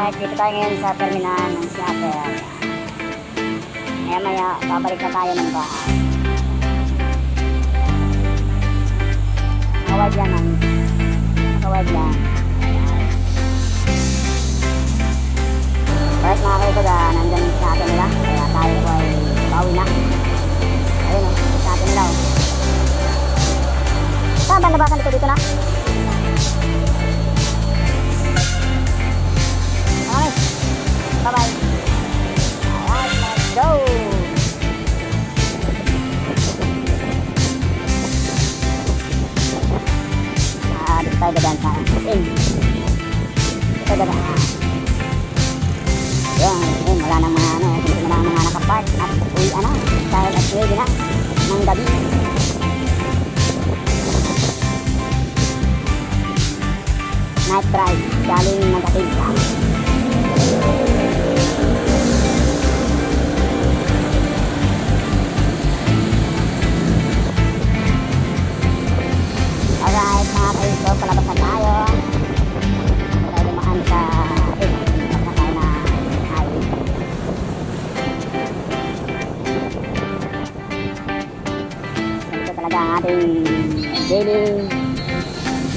Alright, dito tayo ngayon sa terminal ng Seattle. Maya maya, babalik na tayo ng bahay. Kawad yan, mami. Kawad yan. Alright mga kaibag, ah, nandyan sa atin nila. Kaya tayo po ay bawi na. Ayun o, sa atin nila o. Saan ba nabasan dito dito na? Night drive, galing Nagatinda. Alright, mga kaiso, palabas na tayo. Tayo dumaan sa talaga ang ating daily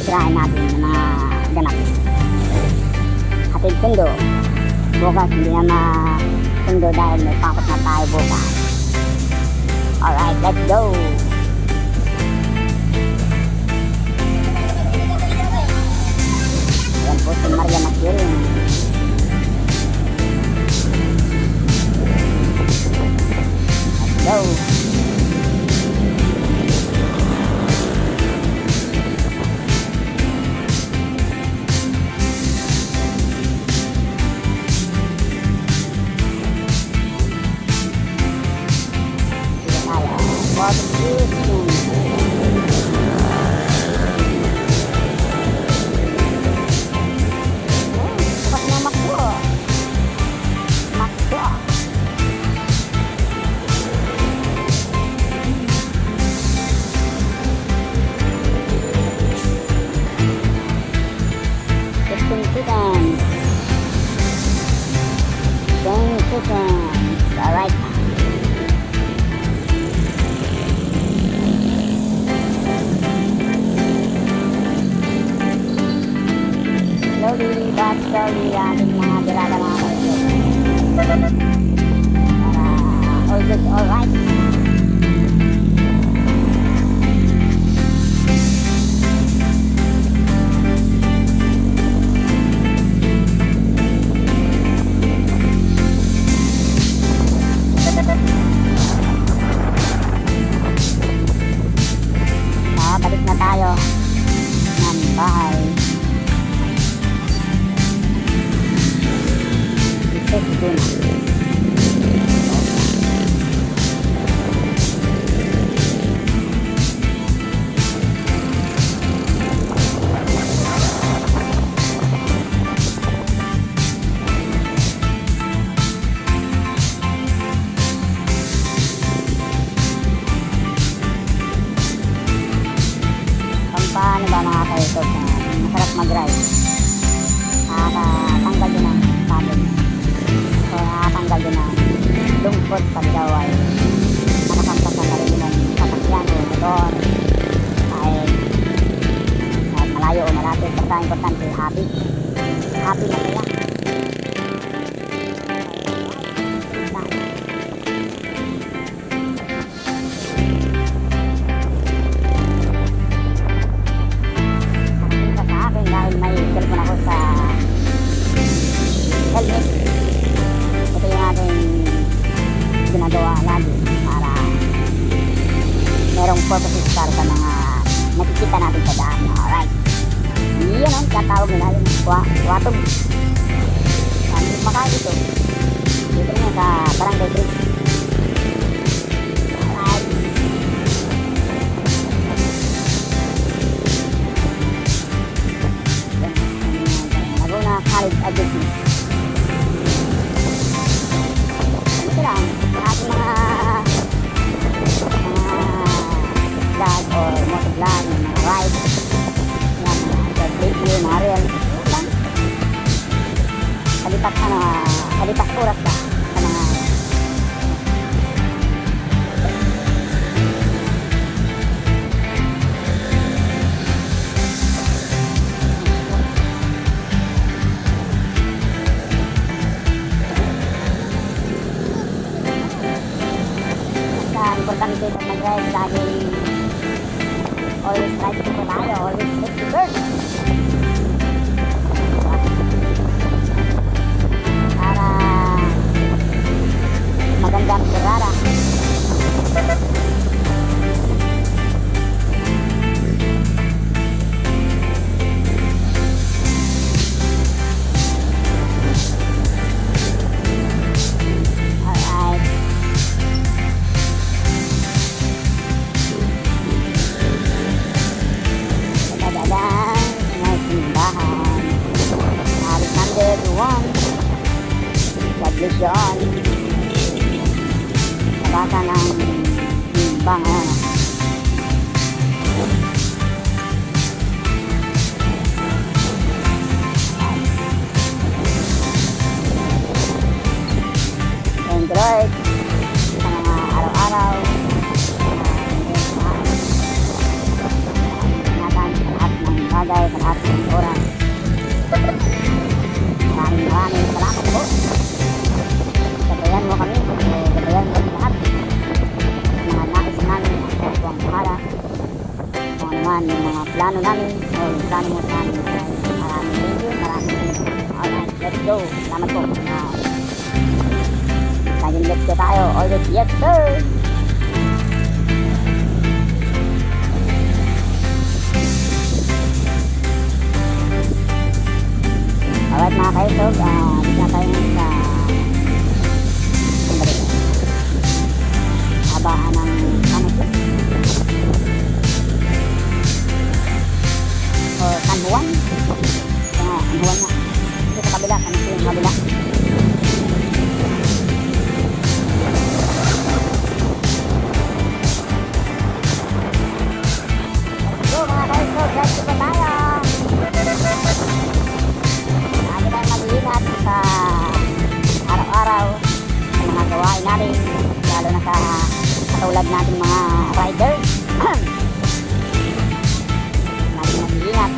tirahin natin ng mga ganap. Hatid sundo. Bukas hindi na masundo dahil may pangkot na tayo bukas. Alright, let's go! Yan po si Maria Makirin. Let's go! Daw ay nakasampasan na rin ng sasakyan o motor. Kahit malayo o malapit. Basta importante happy. Happy na sila. Ginagawa lagi para merong purposes para sa mga nakikita natin sa daan. Alright. Yan ang tatawag nila yung kwa, kwatog. Yan yung makain dito. Dito nga sa Barangay Bridge. Alright. Laguna College of. Lord sa mga araw-araw. ingatan sa lahat ng bagay, sa lahat ng oras. Maraming maraming salamat po. Gabayan mo kami, gabayan mo lahat. Mga nais namin, ang buwang para. Kung ano man yung mga plano namin, o yung plano mo sa amin. Maraming thank you, maraming thank you. Alright, let's go. Salamat po. Now, let's go tayo. Always, yes sir! Alright mga kaisog, ah, dito na tayo sa sandali. Habaan ng ano ito? O San Juan? Ito sa kabila, Juan yung kabila. Katulad nating mga riders. Lagi mag-iingat.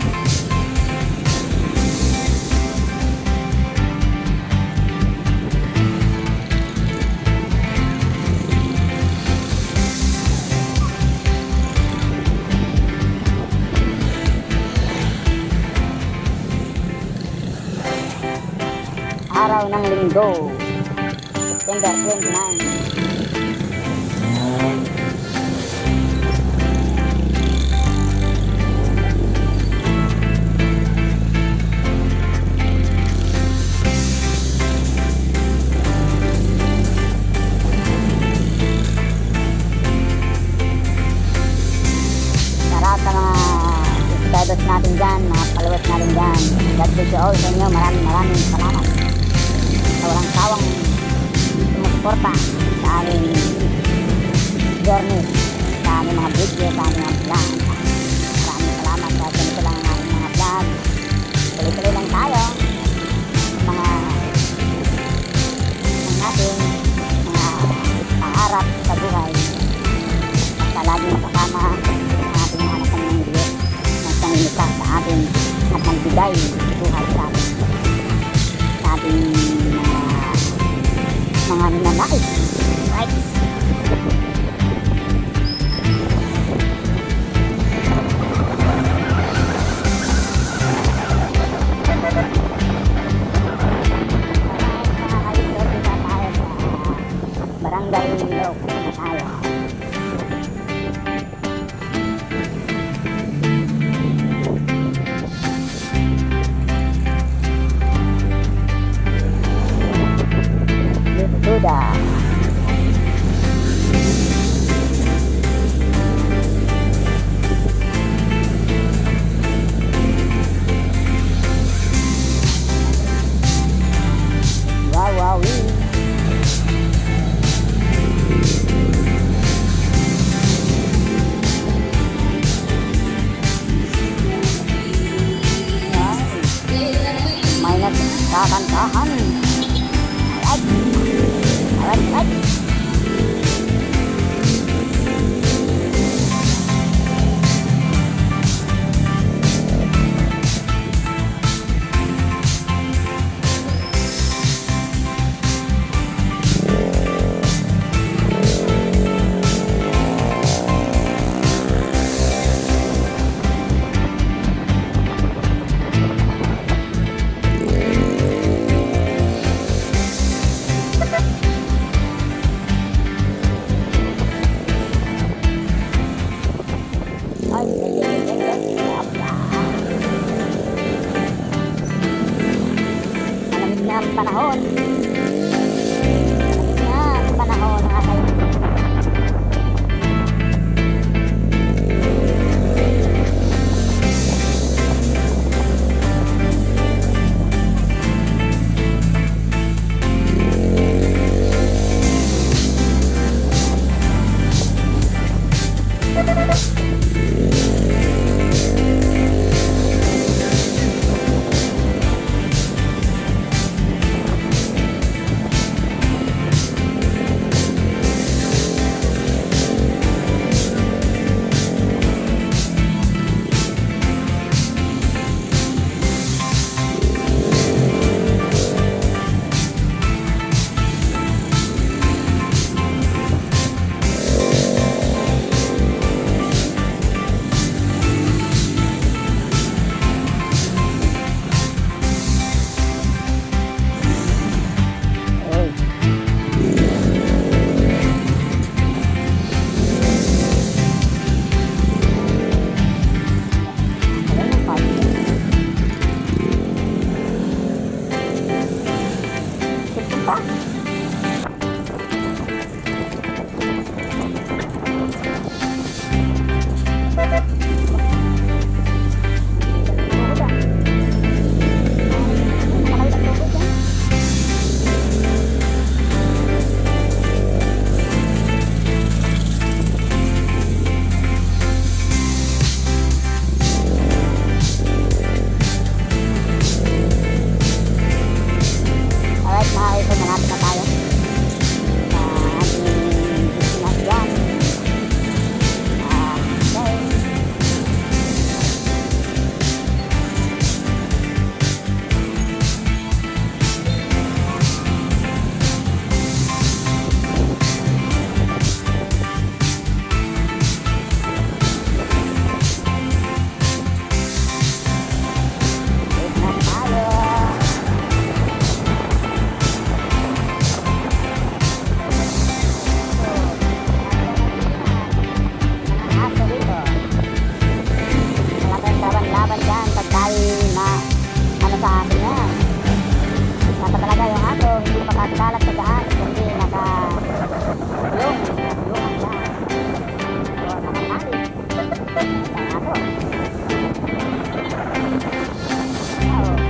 Araw ng linggo, September 29. Opa. Bye. Oh.